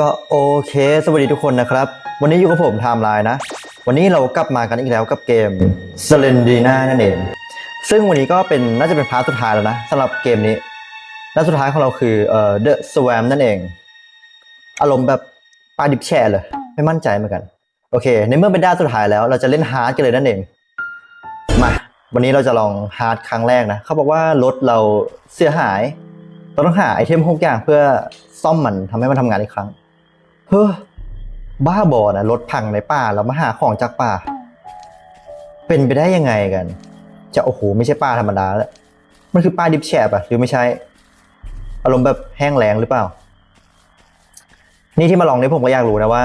ก็โอเค สวัสดีทุกคนนะครับ วันนี้อยู่กับผมไทม์ไลน์นะ วันนี้เรากลับมากันอีกแล้วกับเกม s l e n d i n a นั่นเอง ซึ่งวันนี้ก็เป็นน่าจะเป็นพาร์ทสุดท้ายแล้วนะสำหรับเกมนี้และสุดท้ายของเราคือเอ่อ The Swam นั่นเอง อารมณ์แบบปลาดิบแช่เลย ไม่มั่นใจเหมือนกัน โอเค ในเมื่อเป็นด้านสุดท้ายแล้วเราจะเล่นฮาร์ดกันเลยนั่นเอง มา วันนี้เราจะลองฮาร์ดครั้งแรกนะ เขาบอกว่ารถเราเสียหายเราต้องหาไอเทมหกอย่างเพื่อซ่อมมันทำให้มันทำงานอีกครั้ง เฮ้อบ้าบอนะรถพังในป่าเรามาหาของจากป่า เป็นไปได้ยังไงกัน จะโอ้โหไม่ใช่ป่าธรรมดาแล้วมันคือป่าดิบแฉบอะหรือไม่ใช่ อารมณ์แบบแห้งแล้งหรือเปล่า นี่ที่มาลองนี่ผมก็อยากรู้นะว่า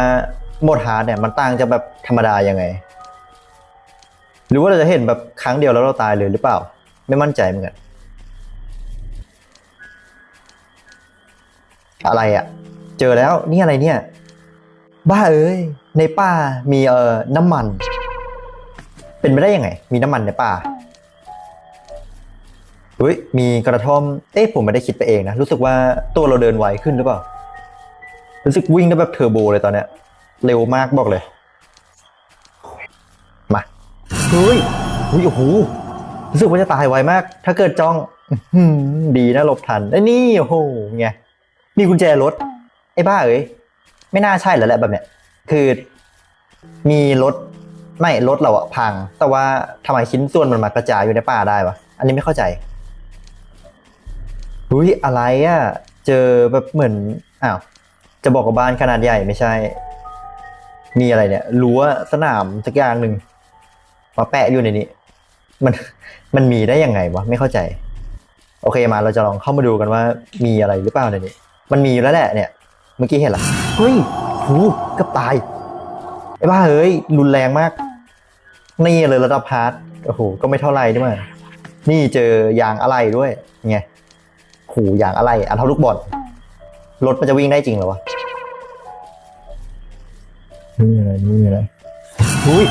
โหมดฮาร์ดเนี่ยมันต่างจากแบบธรรมดายังไง หรือว่าเราจะเห็นแบบครั้งเดียวแล้วเราตายเลยหรือเปล่า ไม่มั่นใจเหมือนกัน อะไรอะ่ะ เจอแล้วนี่อะไรเนี่ย บ้าเอ้ยในป่ามีเอ่อน้ำมัน เป็นไปได้ยังไง มีน้ำมันในป่าเฮ้ยมีกระท่อมเอ๊ะผมไม่ได้คิดไปเองนะรู้สึกว่าตัวเราเดินไวขึ้นหรือเปล่ารู้สึกวิ่งได้แบบเทอร์โบเลยตอนเนี้ยเร็วมากบอกเลยมาเฮ้ยเฮ้ยโอ้โหรู้สึกว่าจะตายไวมาก ถ้าเกิดจ้องดีนะหลบทันไอ้นี่โอ้โหไงมีกุญแจรถ ไอ้บ้าเอ้ยไม่น่าใช่แล้วแหละแบบเนี้ยคือมีรถไม่รถเราอะพัง แต่ว่าทำไมชิ้นส่วนมันมากระจายอยู่ในป่าได้วะอันนี้ไม่เข้าใจอุ้ยอะไรอะเจอแบบเหมือนอ้าวจะบอกว่าบ้านขนาดใหญ่ไม่ใช่ มีอะไรเนี่ยรั้วสนามสักอย่างหนึ่งมาแปะอยู่ในนี้มันมันมีได้ยังไงวะไม่เข้าใจ โอเคมาเราจะลองเข้ามาดูกันว่ามีอะไรหรือเปล่าในนี้ มันมีอยู่แล้วแหละเนี่ย เมื่อกี้เห็นละเฮ้ยหูเกับตาย ไอ้บ้าเฮ้ย รุนแรงมาก นี่เลยระดับฮาร์ดโอ้โห ก็ไม่เท่าไหร่ด้วยนี่เจอยางอะไรด้วยไงหูยางอะไรอันเท่าลูกบอลรถมันจะวิ่งได้จริงเหรอวะนี่อะไรนี่อะไรอุ้ย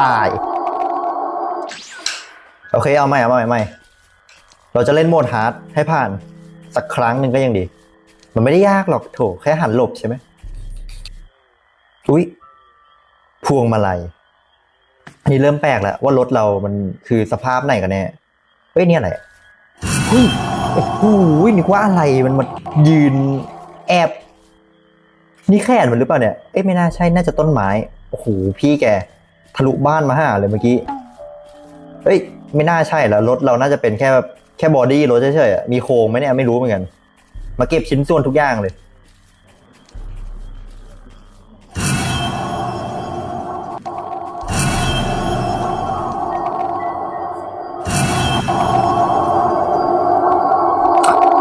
ตาย โอเค เอาใหม่เอาใหม่เอาใหม่ เราจะเล่นโหมดฮาร์ดให้ผ่าน สักครั้งหนึ่งก็ยังดี มันไม่ได้ยากหรอกโถแค่หันหลบใช่ไหมอุ้ยพวงมาลัยนี่เริ่มแปลกแล้วว่ารถเรามันคือสภาพไหนกันแน่เฮ้ยเนี่ยอะไรเฮ้ยโอ้โหนึกว่าอะไรมันมายืนแอบนี่แค่นมันหรือเปล่าเนี่ย เอ๊ะไม่น่าใช่น่าจะต้นไม้ โอ้โหพี่แก ทะลุบ้านมาหาเลยเมื่อกี้ เอ้ย ไม่น่าใช่แล้วรถเราน่าจะเป็นแค่แบบ ค่บอดี้รถเฉยๆอะมีโครงไหมเนี่ยไม่รู้เหมือนกัน มาเก็บชิ้นส่วนทุกอย่างเลย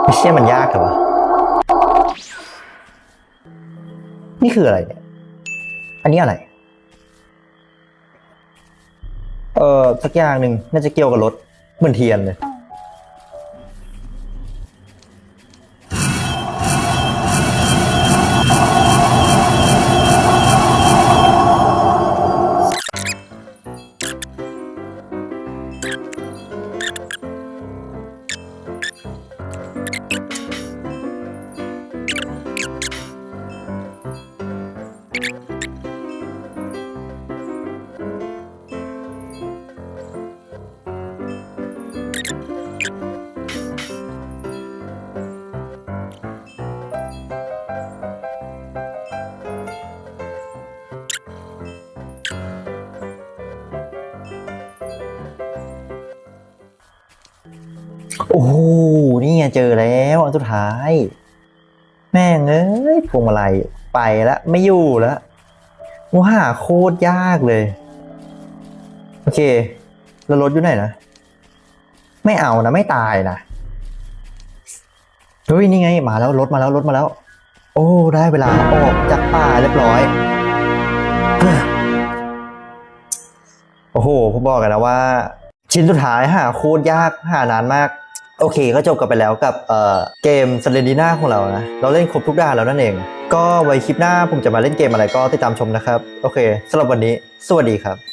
ไม่เชื่อมันยากเหรอวะนี่คืออะไรเนี่ย อันนี้อะไร เออสักอย่างหนึ่งน่าจะเกี่ยวกับรถเหมือนเทียนเลย โอ้โหนี่ไงเจอแล้วอันสุดท้าย แม่งเอ้ยพวงมาลัยไปแล้วไม่อยู่แล้วว่าาโคตรยากเลย โอเค แล้วรถอยู่ไหนนะ ไม่เอานะ ไม่ตายนะเฮ้ยนี่ไง มาแล้วรถมาแล้วรถมาแล้ว โอ้ ได้เวลาออกจากป่าเรียบร้อย โอ้โหผมบอกกันนะว่า ชิ้นสุดท้ายหาโคตรยากหานานมาก โอเคก็จบกันไปแล้วกับเเกมสเลนดีน่าของเรานะ เราเล่นครบทุกด่านแล้วนั่นเอง ก็ไว้คลิปหน้าผมจะมาเล่นเกมอะไรก็ติดตามชมนะครับ โอเคสำหรับวันนี้ สวัสดีครับ